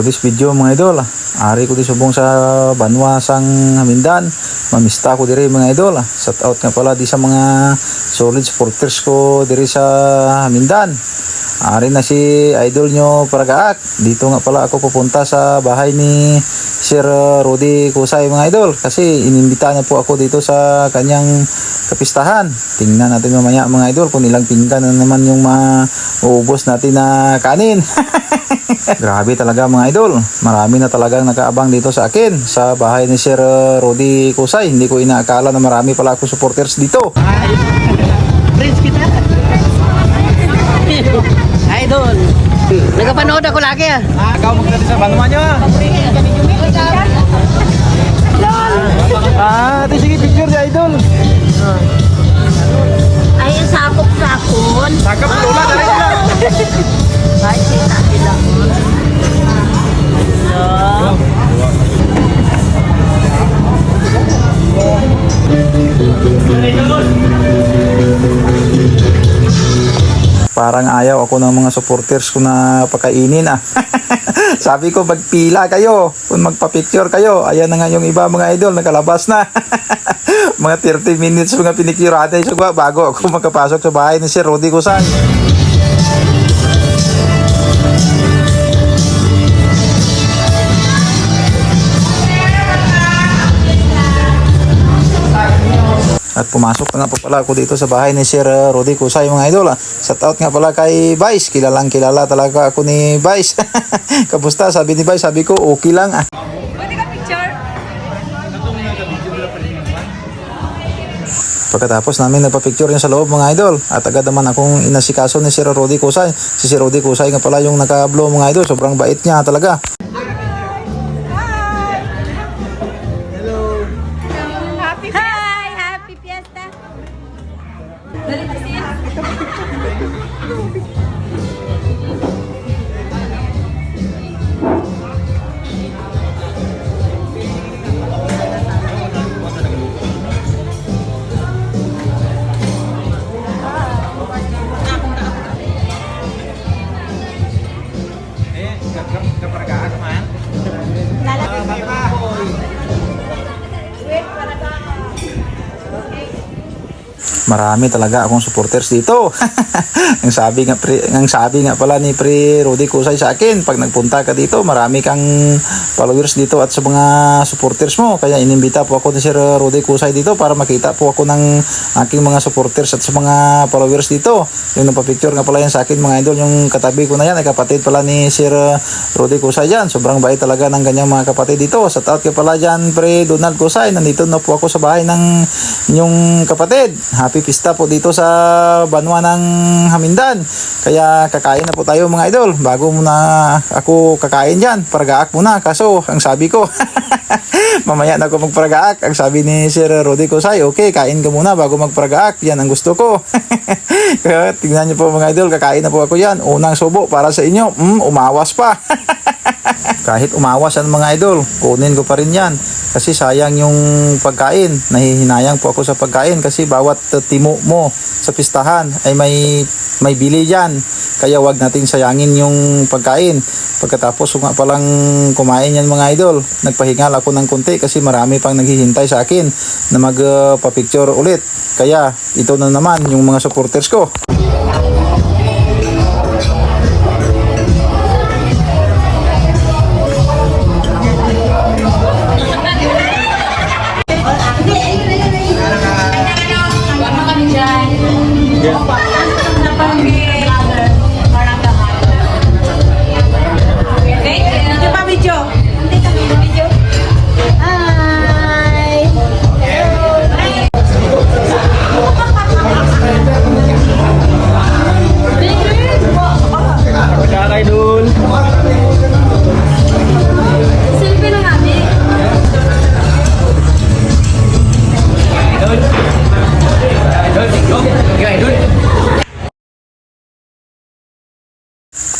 For this video mga idol, ari ko di subong sa Banwa sang Hamindan. Mamista ko diri mga idol. Shout out nga pala di sa mga solid supporters ko diri sa Hamindan. Ari na si idol nyo Paragaak. Dito nga pala ako pupunta sa bahay ni Sir Rudy Kusay mga idol. Kasi inimbita niya po ako dito sa kanyang kapistahan. Tingnan natin mamaya mga idol kung ilang pinggan na naman yung mauubos natin na kanin. Grabe talaga mga idol. Marami na talagang nakaabang dito sa akin sa bahay ni Sir uh, Rudy Kusay. Hindi ko inaakala na marami pala ako supporters dito. Friends kita. Idol. Nagapanood ako lagi ah. Ah, ikaw magdali sa banwa nyo ah. Ah, ito sige picture si idol. Ay, sakop-sakon. Parang ayaw ako ng mga supporters ko na pakainin ah. Sabi ko magpila kayo, kung magpa-picture kayo. Ayan na nga yung iba mga idol, nakalabas na. mga 30 minutes mga natin so, bago ako makapasok sa bahay ni Sir Rudy Kusan. Pumasok na nga po pala ako dito sa bahay ni Sir uh, Rudy Kusay mga idol. ah. Shout out nga pala kay Vice. Kilalang kilala talaga ako ni Vice. Kamusta? Sabi ni Vice, sabi ko okay lang ah. Pagkatapos namin nagpa-picture niya sa loob mga idol at agad naman akong inasikaso ni Sir Rudy Kusay. Si Sir Rudy Kusay nga pala yung naka-blow mga idol. Sobrang bait niya talaga. Marami talaga akong supporters dito. ang sabi nga pre, ang sabi nga pala ni Pre Rudy Kusay sa akin, pag nagpunta ka dito, marami kang followers dito at sa mga supporters mo. Kaya inimbita po ako ni Sir Rudy Kusay dito para makita po ako ng aking mga supporters at sa mga followers dito. Yung nagpa-picture nga pala yan sa akin mga idol, yung katabi ko na yan, ay kapatid pala ni Sir Rudy Kusay yan. Sobrang bait talaga ng kanyang mga kapatid dito. Shout out ka pala dyan, Pre Donald Kusay. Nandito na po ako sa bahay ng inyong kapatid. Happy pista po dito sa Banwa ng Hamindan. Kaya kakain na po tayo mga idol. Bago muna ako kakain dyan, paragaak muna. Kaso, ang sabi ko, mamaya na ako magparagaak. Ang sabi ni Sir Rudy Kusay, okay, kain ka muna bago magparagaak. Yan ang gusto ko. Kaya tingnan niyo po mga idol, kakain na po ako yan. Unang subo para sa inyo. Mm, umawas pa. Kahit umawas ang mga idol, kunin ko pa rin yan. Kasi sayang yung pagkain. Nahihinayang po ako sa pagkain kasi bawat uh, timo mo sa pistahan ay may may bili yan. Kaya wag nating sayangin yung pagkain. Pagkatapos nga palang kumain yan mga idol, nagpahingal ako ng konti kasi marami pang naghihintay sa akin na magpa-picture ulit. Kaya ito na naman yung mga supporters ko.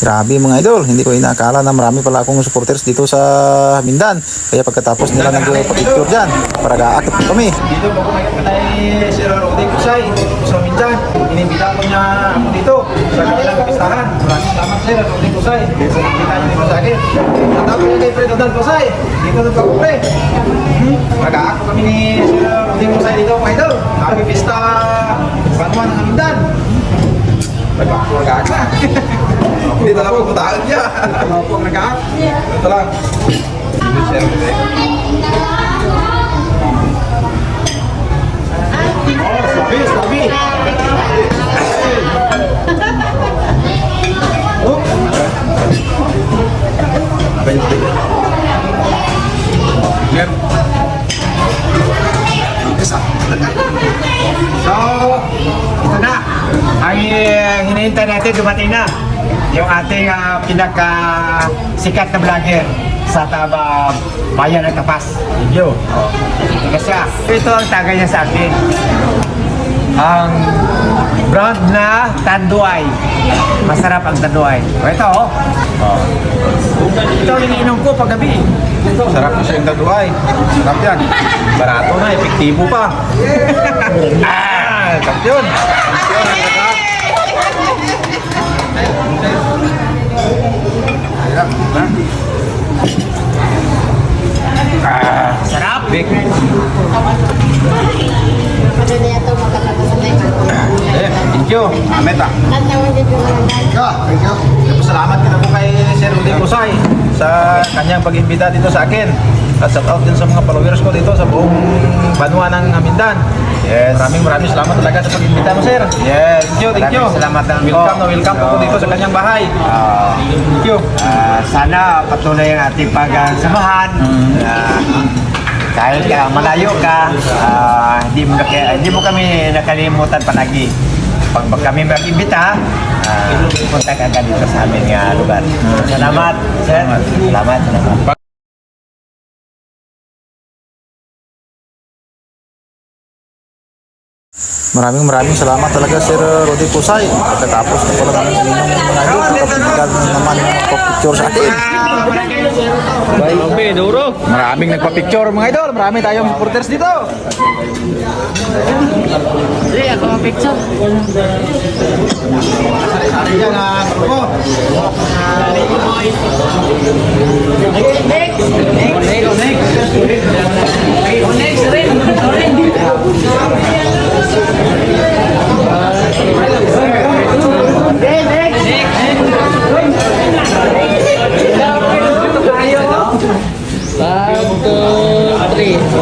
Grabe mga idol, hindi ko inaakala na marami pala akong supporters dito sa Mindan. Kaya pagkatapos nila nagpa-picture dyan, para gaakit po kami. Dito po kumain kay Sir Rodi Kusay sa Mindan. Inimbita ko niya ako dito sa kanilang kapistahan. Maraming salamat Sir, Roddy Kusay. Nakita niyo dito sa akin. Tatawag niyo kay Fred Odal Kusay. Dito. Hmm? Mag-aako kami ni Sir Roddy Kusay dito mga idol. Happy Pista Banuan ng Amindan. Nag-aako nag-aako na. Hindi na lang pupuntaan niya. Ako ang nag-aako. Ito lang. Sir Roddy. Oh, sabi, sabi. natin dumating na. Yung ating uh, pinaka sikat na vlogger sa taba bayan ng Tapas. Video. Oh. Ito siya. Ito ang tagay niya sa akin. Ang brand na tanduay. Masarap ang tanduay. O ito oh. oh. Ito yung iniinom ko paggabi. Sarap na siya yung daduay. Sarap yan. Barato na, epektibo pa. ah, sarap. Ah, Sarap. Big. Thank you. Amet ah. Salamat kita po kay Sir Rudy Pusay sa kanyang pag-imbita dito sa akin. At shout out din sa mga followers ko dito sa buong Banwa ng Amindan. Yes. Maraming maraming salamat talaga sa pag-imbita mo, sir. Yes. Thank you, thank you. Maraming Salamat na Welcome na welcome po dito sa kanyang bahay. Ah, Thank you. ah, sana patuloy ang ating pagsamahan. Ah, kahit ka malayo ka, ah, hindi mo hindi mo kami nakalimutan palagi. Pag pag kami mag-imbita, uh, punta ka dito sa aming ah, lugar. Salamat, sir. Salamat, salamat. Maraming maraming salamat talaga Sir Rudy Pusay. Pagkatapos na pala namin ng mga naman ng picture sa atin. Maraming nagpa-picture mga idol. Marami tayong supporters dito. Hindi, ako ang picture. Sari dyan ang grupo. One, two, three.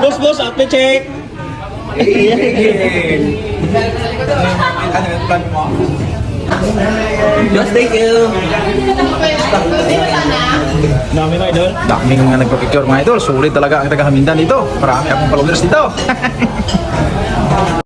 Boss, boss, outfit check. Ano yung plan mo? Just thank you. Dami mga idol. Daming nga nagpa-picture mga idol. Sulit talaga ang taga Hamindan dito. Marami akong followers dito.